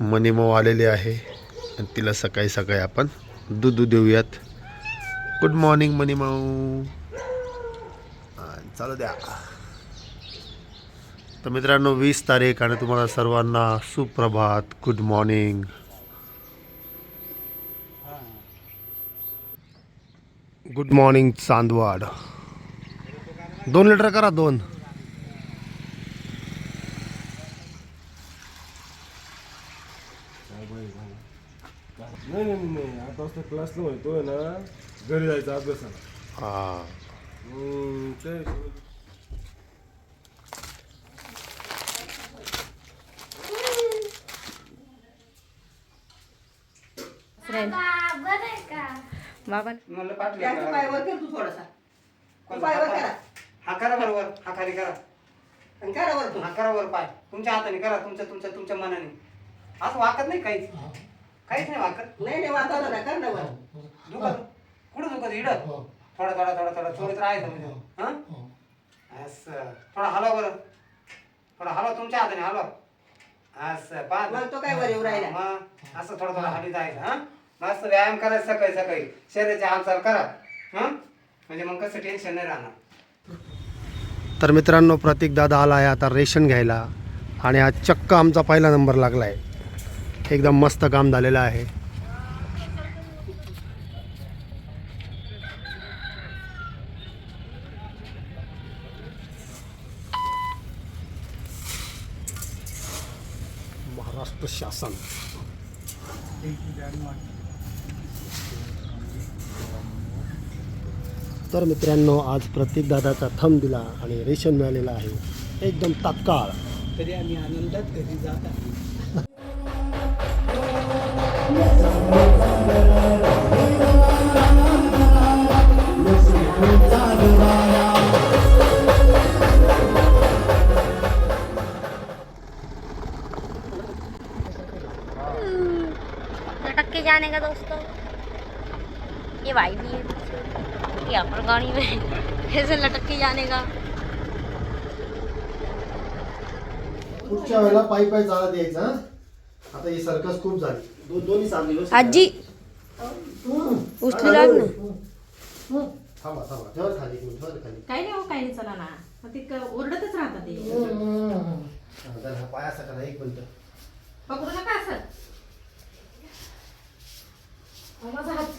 मनीमाऊ आलेली आहे. आणि तिला सकाळी सकाळी आपण दूध देऊयात. गुड मॉर्निंग मनीमाऊ चालू द्या. तर मित्रांनो वीस तारीख आणि तुम्हाला सर्वांना सुप्रभात. Good morning good morning Chandwad. दोन लिटर करा दोन. नाही नाही नाही आठ वाजता क्लासला म्हणतोय ना घरी जायचं अभ्यासाला हा. हम्म, ते बाबा म्हणलं पाठवलं त्याच्या का? पायावर कर तू थोडासा. पायावर हात? करा. हा करा बरोबर हा खाली करा. आणि करा वर तू. हा करा वर पाय. तुमच्या हाताने करा. तुमच्या तुमच्या तुमच्या मनाने. असं वाकत नाही काहीच. काहीच नाही वाकत. नाही नाही वाचावलं ना कर ना वर. दुखत? कुठं दुखत? इड? थोडा थोडा थोडा थोडा. चोरीत राहायचं म्हणजे हा. असं. थोडा हलवा बरं. थोडा हलवा तुमच्या हाताने हलवा. असं पाच मग तो काय वर येऊ राहिला? मग असं थोडं थोडं हली जायचं हा? मस्त व्यायाम करायचं सकाळी सकाळी. शरीराची हालचाल करा. हा? म्हणजे मग कसं टेन्शन नाही राहणार. तर मित्रांनो प्रतीक दादा आला आहे आता रेशन घ्यायला. आणि आज चक्क आमचा पहिला नंबर लागला आहे एकदम मस्त काम झालेलं आहे. महाराष्ट्र शासन. तर मित्रांनो आज प्रतीक दादाचा थंब दिला आणि रेशन मिळालेलं आहे. एकदम तात्काळ. तरी आम्ही आनंदात घरी जात आहे लटक के जाने का दोस्तों। ये भाई भी है। यहाँ पर गाड़ी में कैसे लटक के जाने का। पुढच्या वेळेला पायी पायी चालत यायचं हं? आता ही सर्कस खूप झाली. दो दोन्ही चालली आजी! उचलू लाग ना. थांबा थांबा. ठेवा खाली एक मिनिट, ठेवा खाली. काही नाही हो काही नाही चला ना. मग ओरडतच राहतात ते. हा, जरा हा पाय असा करा एक मिनिट. पकडू नका असं माझा हात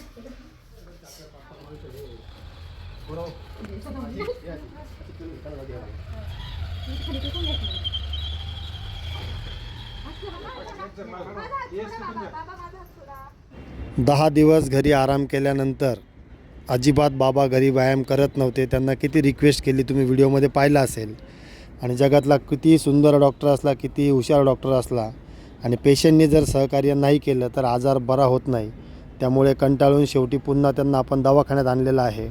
दहा दिवस घरी आराम केल्यानंतर अजिबात बाबा घरी व्यायाम करत नव्हते. त्यांना किती रिक्वेस्ट केली तुम्ही व्हिडिओमध्ये पाहिला असेल. आणि जगातला किती सुंदर डॉक्टर असला किती हुशार डॉक्टर असला आणि पेशंटने जर सहकार्य नाही केलं तर आजार बरा होत नाही. त्यामुळे कंटाळून शेवटी पुन्हा त्यांना आपण दवाखान्यात आणलेलं आहे.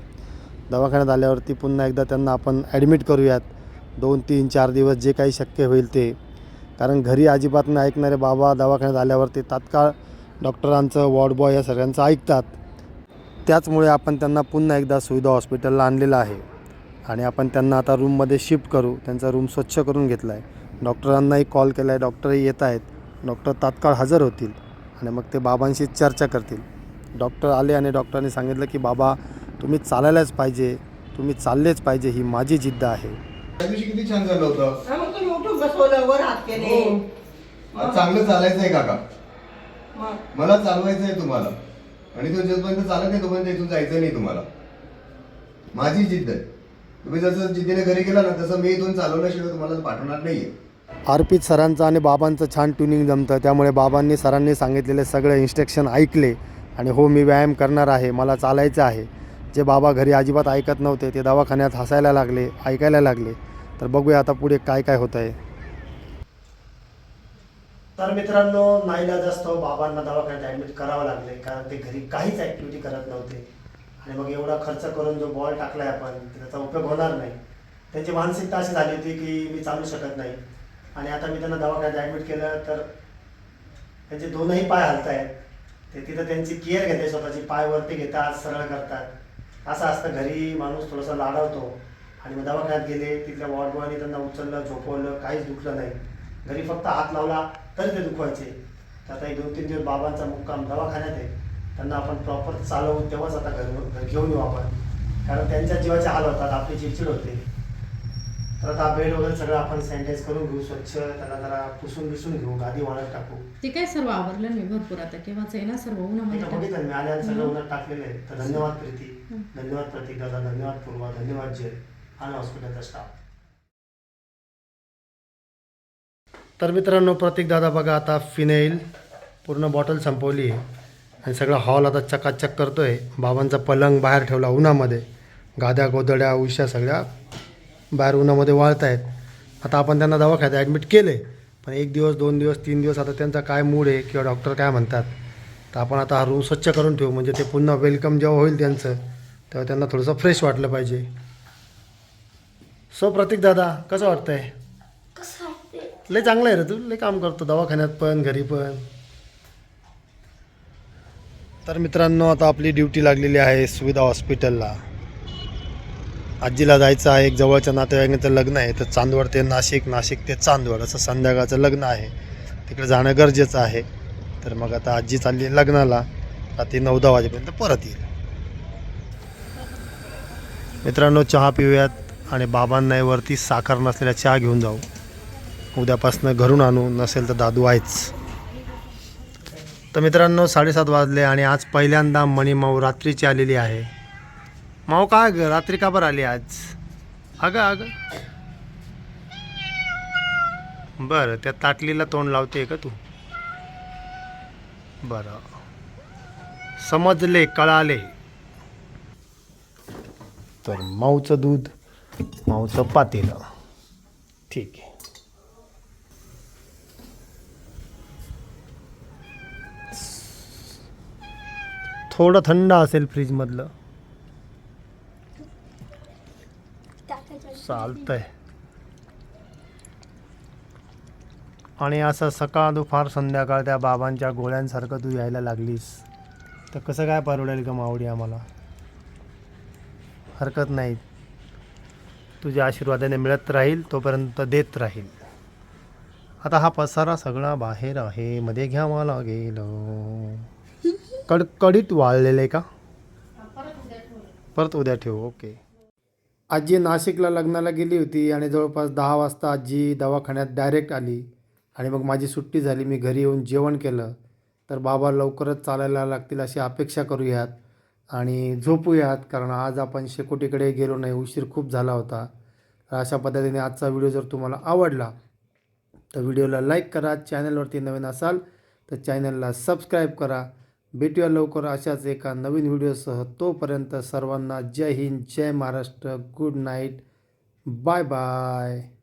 दवाखान्यात आल्यावरती पुन्हा एकदा त्यांना आपण ॲडमिट करूयात. दोन तीन चार दिवस जे काही शक्य होईल ते. कारण घरी अजिबात न ऐकणारे बाबा दवाखान्यात आल्यावरती तात्काळ डॉक्टरांचं वॉर्ड बॉय या सगळ्यांचं ऐकतात. त्याचमुळे आपण त्यांना पुन्हा एकदा सुविधा हॉस्पिटलला आणलेलं आहे. आणि आपण त्यांना आता रूममध्ये शिफ्ट करू. त्यांचा रूम स्वच्छ करून घेतला आहे डॉक्टरांनाही कॉल केला आहे डॉक्टरही येत आहेत. डॉक्टर तात्काळ हजर होतील आणि मग ते बाबांशी चर्चा करतील. डॉक्टर आले आणि डॉक्टरांनी सांगितलं की बाबा तुम्ही चालायलाच पाहिजे. तुम्ही चाललेच पाहिजे. ही माझी जिद्द आहे. किती छान झालं होतं. हा, मग तुम्ही उठून बसवलं वर हात केले. आज चांगलं चालायचंय काका. मग? मला चालवायचंय तुम्हाला. आणि तो जोपर्यंत चालत नाही तोपर्यंत इथून जायचं नाही तुम्हाला. माझी जिद्द आहे. तुम्ही जसं जिद्दीने घरी गेला ना तसं मी इथून चालवल्याशिवाय तुम्हाला पाठवणार नाहीये. अर्पित सरांचं आणि बाबांचं छान ट्युनिंग जमतं. त्यामुळे बाबांनी सरांनी सांगितलेले सगळे इन्स्ट्रक्शन ऐकले आणि हो मी व्यायाम करणार आहे मला चालायचं आहे. जे बाबा घरी अजिबात ऐकत नव्हते ते दवाखान्यात हसायला लागले ऐकायला लागले. तर बघूया आता पुढे काय काय होत आहे तर मित्रांनो नाईला जास्त बाबांना दवाखान्यात ॲडमिट करावं लागले कारण ते घरी काहीच ॲक्टिव्हिटी करत नव्हते. आणि मग एवढा खर्च करून जो बॉल टाकलाय आपण त्याचा उपयोग होणार नाही. त्यांची मानसिकता अशी झाली होती की मी चालू शकत नाही. आणि आता मी त्यांना दवाखान्यात ॲडमिट केलं तर त्यांचे दोनही पाय हलत आहेत ते तिथं त्यांची केअर घेते स्वतःची पाय वरती घेतात सरळ करतात. असं असतं घरी माणूस थोडासा लाडवतो. आणि मग दवाखान्यात गेले तिथल्या वॉर्ड बॉयने त्यांना उचललं झोपवलं काहीच दुखलं नाही. घरी फक्त हात लावला तरी ते दुखवायचे. तर आता एक दोन तीन दिवस बाबांचा मुक्काम दवाखान्यात आहे. त्यांना आपण प्रॉपर चालवू तेव्हाच आता घर घर घेऊन येऊ आपण. कारण त्यांच्या जीवाचे हाल होतात आपली चिडचिड होते. तर आता बेड वगैरे सगळं आपण सॅनिटाईज करून घेऊ स्वच्छ त्याला जरा पुसून बिसून घेऊ गादी वाळत टाकू. ते काय सर्व आवरलं मी भरपूर आता केव्हाच आहे ना सर्व? उन्हामध्ये बघितलं मी आल्या सगळं उन्हात टाकलेलं आहे. तर धन्यवाद प्रीती. धन्यवाद प्रतीक दादा धन्यवाद पूर्वा धन्यवाद जय. आणि हॉस्पिटलचा स्टाफ तर मित्रांनो प्रतीक दादा बघा आता फिनाईल. पूर्ण बॉटल संपवली आहे. आणि सगळा हॉल आता चकाचक करतोय. बाबांचा पलंग बाहेर ठेवला उन्हामध्ये. गाद्या गोदड्या उश्या सगळ्या बाहेर उन्हामध्ये वाळत आहेत आता आपण त्यांना दवाखान्यात ॲडमिट केले पण एक दिवस दोन दिवस तीन दिवस आता त्यांचा काय मूड आहे किंवा डॉक्टर काय म्हणतात? तर आपण आता हा रूम स्वच्छ करून ठेवू म्हणजे ते पुन्हा वेलकम जेव्हा होईल त्यांचं तेव्हा त्यांना थोडंसं फ्रेश वाटलं पाहिजे. सो प्रतीक दादा कसं वाटतंय? वाटते लय चांगलं आहे रे तू लय काम करतो दवाखान्यात पण घरी पण. तर मित्रांनो आता आपली ड्युटी लागलेली आहे सुविधा हॉस्पिटलला आजीला जायचं आहे एक जवळच्या नातेवाईकांचं लग्न आहे तर चांदवड ते नाशिक नाशिक ते चांदवड असं संध्याकाळचं लग्न आहे. तिकडे जाणं गरजेचं आहे. तर मग आता आजी चालली आहे लग्नाला. रात्री नऊ दहा वाजेपर्यंत परत येईल. मित्रांनो चहा पिऊयात आणि बाबांना वरती साखर नसलेला चहा घेऊन जाऊ. उद्यापासनं घरून आणू नसेल तर दादू आहेच. तर मित्रांनो साडेसात वाजले आणि आज पहिल्यांदा मणिमाऊ रात्रीची आलेली आहे. माऊ काय ग? रात्री का बरं आली आज? अगं अगं. बरं त्या ताटलीला तोंड लावते का तू? बरं. समजले कळाले. तर माऊचं दूध माऊचं पातेलं. ठीक आहे. थोडं थंड असेल फ्रीजमधलं. चालतंय. आणि असं सकाळ दुपार संध्याकाळ त्या बाबांच्या गोळ्यांसारखं तू यायला लागलीस. तर कसं काय परवडेल का मावडी आम्हाला? हरकत नाही. तुझ्या आशीर्वादाने मिळत राहील तोपर्यंत देत राहील. आता हा पसारा सगळा बाहेर आहे मध्ये घ्यावा लागेल. कडकडीत वाळलेलं आहे का परत उद्या ठेवू ओके. आजी नाशिकला लग्नाला गेली होती आणि जवळपास दहा वाजता आजी दवाखान्यात डायरेक्ट आली आणि मग माझी सुट्टी झाली मी घरी येऊन जेवण केलं. तर बाबा लवकरच चालायला लागतील अशी अपेक्षा करूयात आणि झोपूयात कारण आज आपण शेकोटीकडे गेलो नाही उशीर खूप झाला होता. तर अशा पद्धतीने आजचा व्हिडिओ जर तुम्हाला आवडला तर व्हिडिओला लाईक करा चॅनलवरती नवीन असाल तर चॅनलला सबस्क्राईब करा. भेटूया लवकर अशाच एका नवीन व्हिडिओसह. तोपर्यंत सर्वांना जय हिंद जय Maharashtra good night bye bye.